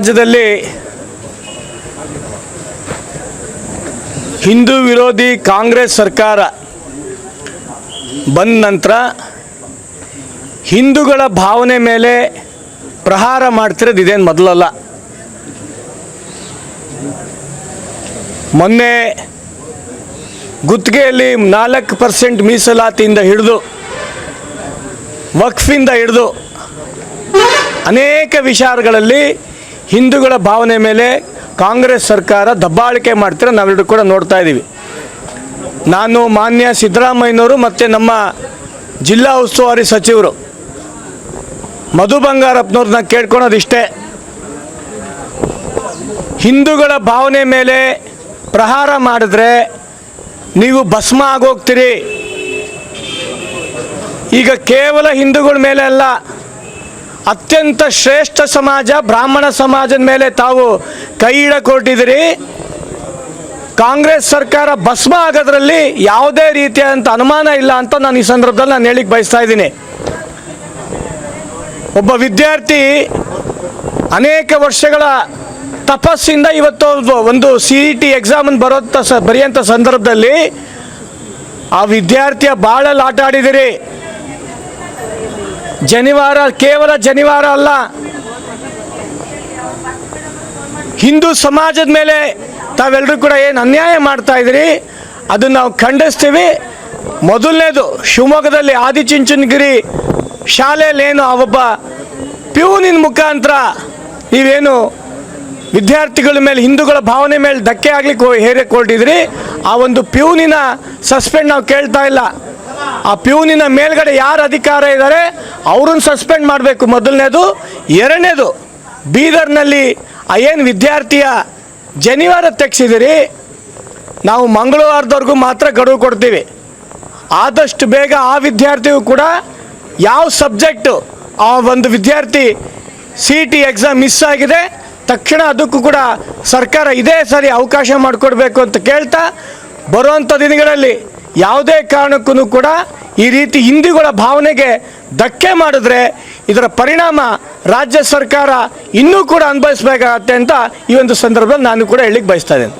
ರಾಜ್ಯದಲ್ಲಿ ಹಿಂದೂ ವಿರೋಧಿ ಕಾಂಗ್ರೆಸ್ ಸರ್ಕಾರ ಬಂದ ನಂತರ ಹಿಂದೂಗಳ ಭಾವನೆ ಮೇಲೆ ಪ್ರಹಾರ ಮಾಡ್ತಿರೋದು ಇದೇನು ಮೊದಲಲ್ಲ. ಮೊನ್ನೆ ಗುತ್ತಿಗೆಯಲ್ಲಿ ನಾಲ್ಕು ಪರ್ಸೆಂಟ್ ಮೀಸಲಾತಿಯಿಂದ ಹಿಡಿದು ವಕ್ಫಿಂದ ಹಿಡಿದು ಅನೇಕ ವಿಚಾರಗಳಲ್ಲಿ ಹಿಂದೂಗಳ ಭಾವನೆ ಮೇಲೆ ಕಾಂಗ್ರೆಸ್ ಸರ್ಕಾರ ದಬ್ಬಾಳಿಕೆ ಮಾಡ್ತಿರೋ ನಾವೆಲ್ಲರೂ ಕೂಡ ನೋಡ್ತಾ ಇದ್ದೀವಿ ನಾನು ಮಾನ್ಯ ಸಿದ್ದರಾಮಯ್ಯನವರು ಮತ್ತು ನಮ್ಮ ಜಿಲ್ಲಾ ಉಸ್ತುವಾರಿ ಸಚಿವರು. ಮಧು ಬಂಗಾರಪ್ಪನವ್ರನ್ನ ಕೇಳ್ಕೊಳೋದಿಷ್ಟೇ ಹಿಂದೂಗಳ ಭಾವನೆ ಮೇಲೆ ಪ್ರಹಾರ ಮಾಡಿದ್ರೆ ನೀವು ಭಸ್ಮ ಆಗೋಗ್ತೀರಿ. ಈಗ ಕೇವಲ ಹಿಂದೂಗಳ ಮೇಲೆ ಅಲ್ಲ ಅತ್ಯಂತ ಶ್ರೇಷ್ಠ ಸಮಾಜ, ಬ್ರಾಹ್ಮಣ ಸಮಾಜದ ಮೇಲೆ ತಾವು ಕೈ ಇಡಕೊಟ್ಟಿದ್ದೀರಿ. ಕಾಂಗ್ರೆಸ್ ಸರ್ಕಾರ ಭಸ್ಮ ಆಗೋದ್ರಲ್ಲಿ ಯಾವುದೇ ರೀತಿಯಾದಂಥ ಅನುಮಾನ ಇಲ್ಲ ಅಂತ ನಾನು ಈ ಸಂದರ್ಭದಲ್ಲಿ ನಾನು ಹೇಳಿಕ್ಕೆ ಬಯಸ್ತಾ ಇದ್ದೀನಿ. ಒಬ್ಬ ವಿದ್ಯಾರ್ಥಿ ಅನೇಕ ವರ್ಷಗಳ ತಪಸ್ಸಿಂದ ಇವತ್ತು ಒಂದು ಸಿ ಇ ಟಿ ಎಕ್ಸಾಮನ್ನು ಬರೋಂಥ ಸ ಬರೆಯೋಂಥ ಸಂದರ್ಭದಲ್ಲಿ ಆ ವಿದ್ಯಾರ್ಥಿಯ ಬಾಳಲ್ಲಿ ಆಟ ಆಡಿದಿರಿ ಜನಿವಾರ, ಕೇವಲ ಜನಿವಾರ ಅಲ್ಲ. ಹಿಂದೂ ಸಮಾಜದ ಮೇಲೆ ತಾವೆಲ್ಲರೂ ಕೂಡ ಏನು ಅನ್ಯಾಯ ಮಾಡ್ತಾ ಇದ್ದೀರಿ? ಅದನ್ನು ನಾವು ಖಂಡಿಸ್ತೀವಿ. ಮೊದಲನೇದು, ಶಿವಮೊಗ್ಗದಲ್ಲಿ ಆದಿಚುಂಚನಗಿರಿ ಶಾಲೆಯಲ್ಲಿ ಏನು ಆ ಒಬ್ಬ ಪ್ಯೂನಿನ ಮುಖಾಂತರ ನೀವೇನು ವಿದ್ಯಾರ್ಥಿಗಳ ಮೇಲೆ, ಹಿಂದೂಗಳ ಭಾವನೆ ಮೇಲೆ ಧಕ್ಕೆ ಆಗ್ಲಿಕ್ಕೆ ಹೇರಿಕೊಂಡಿದ್ರಿ ಆ ಒಂದು ಪ್ಯೂನಿನ ಸಸ್ಪೆಂಡ್ ನಾವು ಕೇಳ್ತಾ ಇಲ್ಲ. ಆ ಪ್ಯೂನಿನ ಮೇಲ್ಗಡೆ ಯಾರು ಅಧಿಕಾರ ಇದ್ದಾರೆ? ಅವ್ರನ್ನ ಸಸ್ಪೆಂಡ್ ಮಾಡಬೇಕು ಮೊದಲನೇದು. ಎರಡನೇದು, ಬೀದರ್ನಲ್ಲಿ ಏನು ವಿದ್ಯಾರ್ಥಿಯ ಜನಿವಾರ ತೆಗ್ಸಿದಿರಿ. ನಾವು ಮಂಗಳವಾರದವರೆಗೂ ಮಾತ್ರ ಗಡುವು ಕೊಡ್ತೀವಿ. ಆದಷ್ಟು ಬೇಗ ಆ ವಿದ್ಯಾರ್ಥಿಗೂ ಕೂಡ ಯಾವ ಸಬ್ಜೆಕ್ಟು ಆ ಒಂದು ವಿದ್ಯಾರ್ಥಿ ಸಿ ಟಿ ಎಕ್ಸಾಮ್ ಮಿಸ್ ಆಗಿದೆ, ತಕ್ಷಣ ಅದಕ್ಕೂ ಕೂಡ ಸರ್ಕಾರ ಇದೇ ಸರಿ ಅವಕಾಶ ಮಾಡಿಕೊಡ್ಬೇಕು ಅಂತ ಕೇಳ್ತಾ, ಬರುವಂಥ ದಿನಗಳಲ್ಲಿ ಯಾವುದೇ ಕಾರಣಕ್ಕೂ ಕೂಡ ಈ ರೀತಿ ಹಿಂದಿಗಳ ಭಾವನೆಗೆ ಧಕ್ಕೆ ಮಾಡಿದ್ರೆ ಇದರ ಪರಿಣಾಮ ರಾಜ್ಯ ಸರ್ಕಾರ ಇನ್ನೂ ಕೂಡ ಅನುಭವಿಸಬೇಕಾಗತ್ತೆ ಅಂತ ಈ ಒಂದು ಸಂದರ್ಭದಲ್ಲಿ ನಾನು ಕೂಡ ಹೇಳಿಕ್ ಬಯಸ್ತಾ ಇದ್ದೇನೆ.